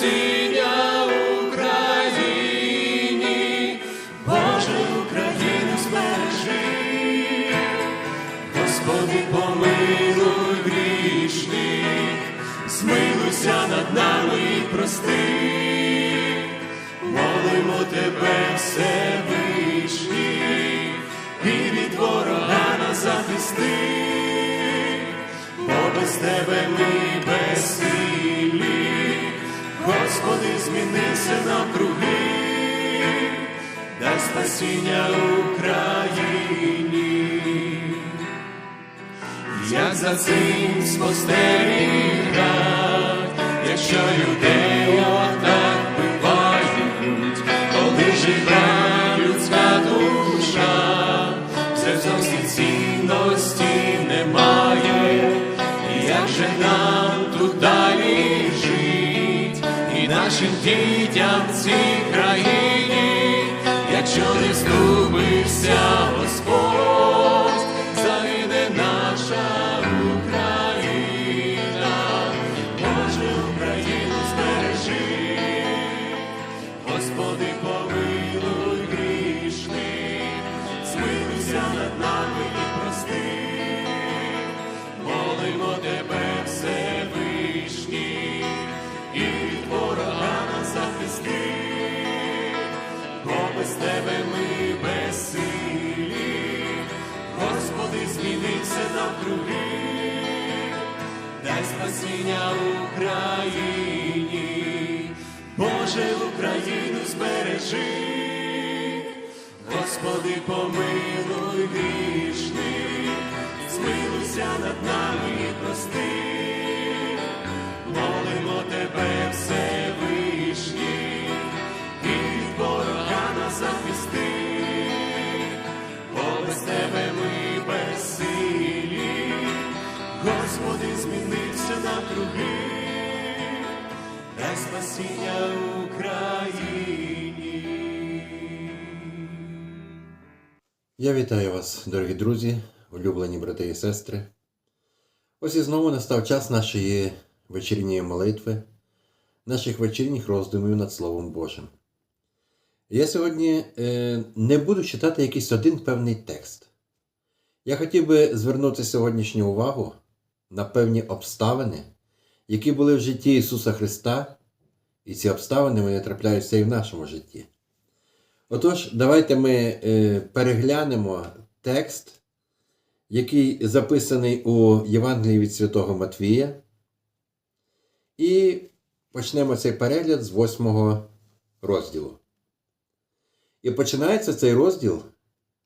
спасіння Україні, Боже Україну збережи, Господи, помилуй грішних, змилуйся над нами і молимо тебе, Всевишній, і від ворога нас захисти, бо без тебе ми безсилі, Господи, змінися навкруги, дай спасіння Україні. Як за цим спостерігать, якщо людей отак бивають, коли жива людська душа, все зовсім цінності немає, як же нам нашим дітям в цій країні, якщо не ступився Господь, загине наша Боже, Україну збережи, Господи, помилуй грішних, змилуйся над нами і прости, молимо тебе, Всевишній, і від ворога нас захисти. Бо без тебе ми безсилі, Господи, змінився навкруги, дай спасіння Я вітаю вас, дорогі друзі, улюблені брати і сестри. Ось і знову настав час нашої вечірньої молитви, наших вечірніх роздумів над Словом Божим. Я сьогодні е, не буду читати якийсь один певний текст. Я хотів би звернути сьогоднішню увагу на певні обставини, які були в житті Ісуса Христа, і ці обставини вони трапляються і в нашому житті. Отож, давайте ми е, переглянемо текст, який записаний у Євангелії від Святого Матвія. І почнемо цей перегляд з восьмого розділу. І починається цей розділ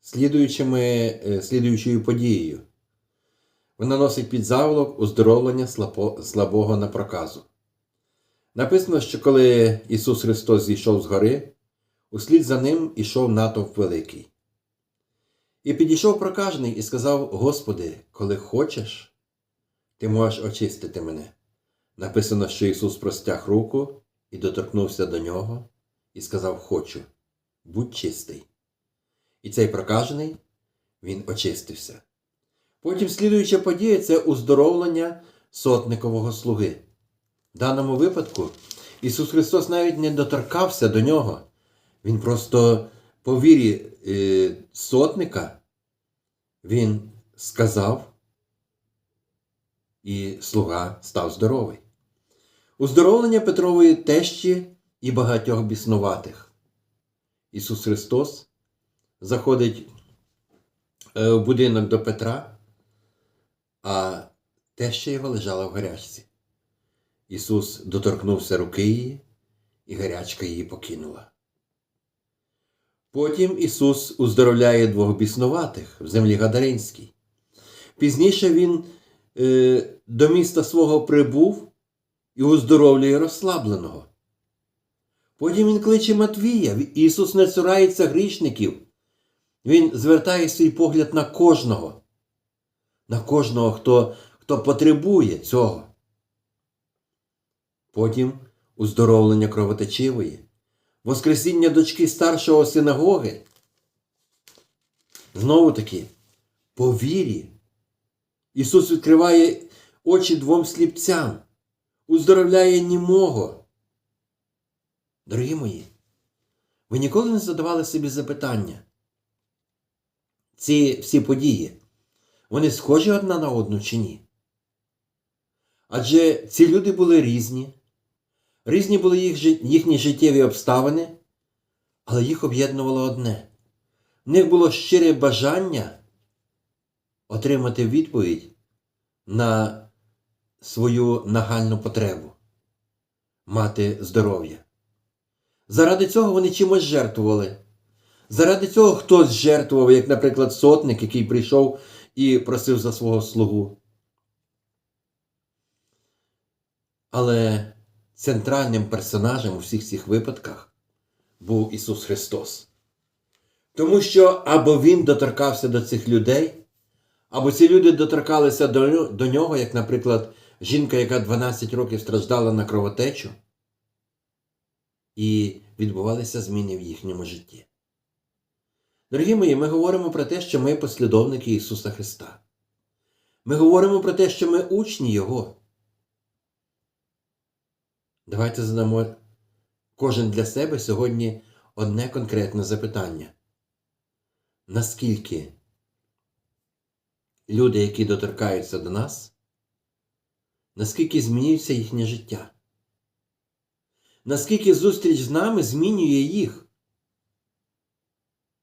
слідуючими, е, слідуючою подією. Вона носить під заволок уздоровлення слабо- слабого на проказу. Написано, що коли Ісус Христос зійшов з гори, услід за ним ішов натовп великий. І підійшов прокажений і сказав: Господи, коли хочеш, ти можеш очистити мене. Написано, що Ісус простяг руку і доторкнувся до нього і сказав: Хочу, будь чистий. І цей прокажений, він очистився. Потім слідуюча подія це уздоровлення сотникового слуги. В даному випадку Ісус Христос навіть не доторкався до нього. Він просто по вірі е, сотника він сказав, і слуга став здоровий. Уздоровлення Петрової тещі і багатьох біснуватих. Ісус Христос заходить е, в будинок до Петра, а теща його лежала в гарячці. Ісус доторкнувся руки її, і гарячка її покинула. Потім Ісус уздоровляє двох біснуватих в землі Гадаринській. Пізніше Він е, до міста свого прибув і оздоровлює розслабленого. Потім він кличе Матвія. Ісус не цурається грішників. Він звертає свій погляд на кожного, на кожного, хто, хто потребує цього. Потім уздоровлення кровотечивої, Воскресіння дочки старшого синагоги. Знову таки, по вірі. Ісус відкриває очі двом сліпцям, уздоровляє німого. Дорогі мої, ви ніколи не задавали собі запитання. Ці всі події, вони схожі одна на одну чи ні? Адже ці люди були різні, різні були їх, їхні життєві обставини, але їх об'єднувало одне. В них було щире бажання отримати відповідь на свою нагальну потребу мати здоров'я. Заради цього вони чимось жертвували. Заради цього хтось жертвував, як, наприклад, сотник, який прийшов і просив за свого слугу. Але центральним персонажем у всіх цих випадках був Ісус Христос. Тому що або Він доторкався до цих людей, або ці люди доторкалися до, до нього, як, наприклад, жінка, яка 12 років страждала на кровотечу, і відбувалися зміни в їхньому житті. Дорогі мої, ми говоримо про те, що ми послідовники Ісуса Христа. Ми говоримо про те, що ми учні Його. Давайте задамо кожен для себе сьогодні одне конкретне запитання. Наскільки люди, які доторкаються до нас, наскільки змінюється їхнє життя? Наскільки зустріч з нами змінює їх?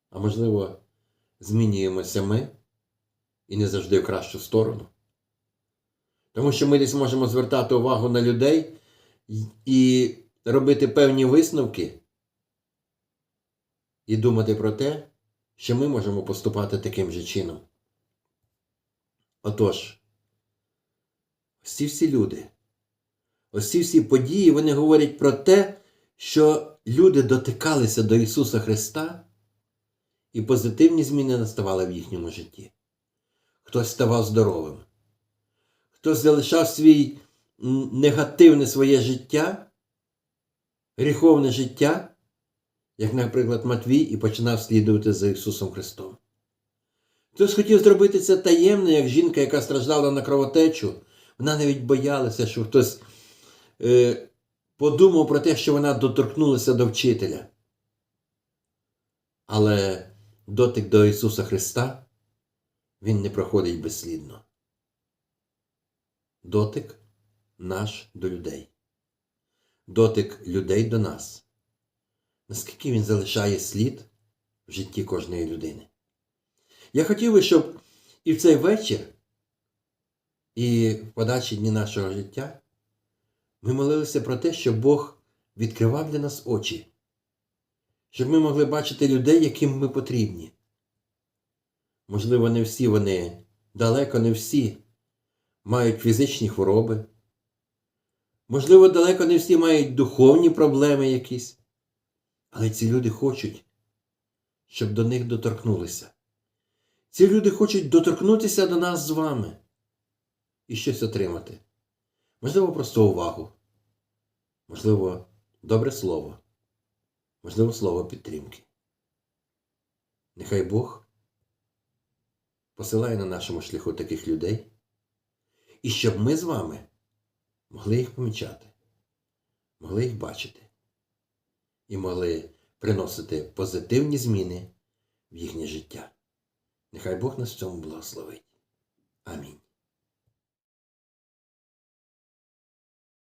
А можливо, змінюємося ми і не завжди в кращу сторону. Тому що ми десь можемо звертати увагу на людей і робити певні висновки і думати про те, що ми можемо поступати таким же чином. Отож, ось ці всі люди, ось ці всі події, вони говорять про те, що люди дотикалися до Ісуса Христа, і позитивні зміни наставали в їхньому житті. Хтось ставав здоровим, хтось залишав свій негативне своє життя, гріховне життя, як, наприклад, Матвій, і починав слідувати за Ісусом Христом. Хтось хотів зробити це таємно, як жінка, яка страждала на кровотечу. Вона навіть боялася, що хтось е, подумав про те, що вона доторкнулася до вчителя. Але дотик до Ісуса Христа він не проходить безслідно. Дотик наш до людей. Дотик людей до нас. Наскільки він залишає слід в житті кожної людини. Я хотів би, щоб і в цей вечір, і в подальші дні нашого життя ми молилися про те, щоб Бог відкривав для нас очі, щоб ми могли бачити людей, яким ми потрібні. Можливо, не всі вони, далеко не всі, мають фізичні хвороби. Можливо, далеко не всі мають духовні проблеми якісь. Але ці люди хочуть, щоб до них доторкнулися. Ці люди хочуть доторкнутися до нас з вами і щось отримати. Можливо, просто увагу, можливо, добре слово, можливо, слово підтримки. Нехай Бог посилає на нашому шляху таких людей, і щоб ми з вами могли їх помічати, могли їх бачити і могли приносити позитивні зміни в їхнє життя. Нехай Бог нас в цьому благословить. Амінь.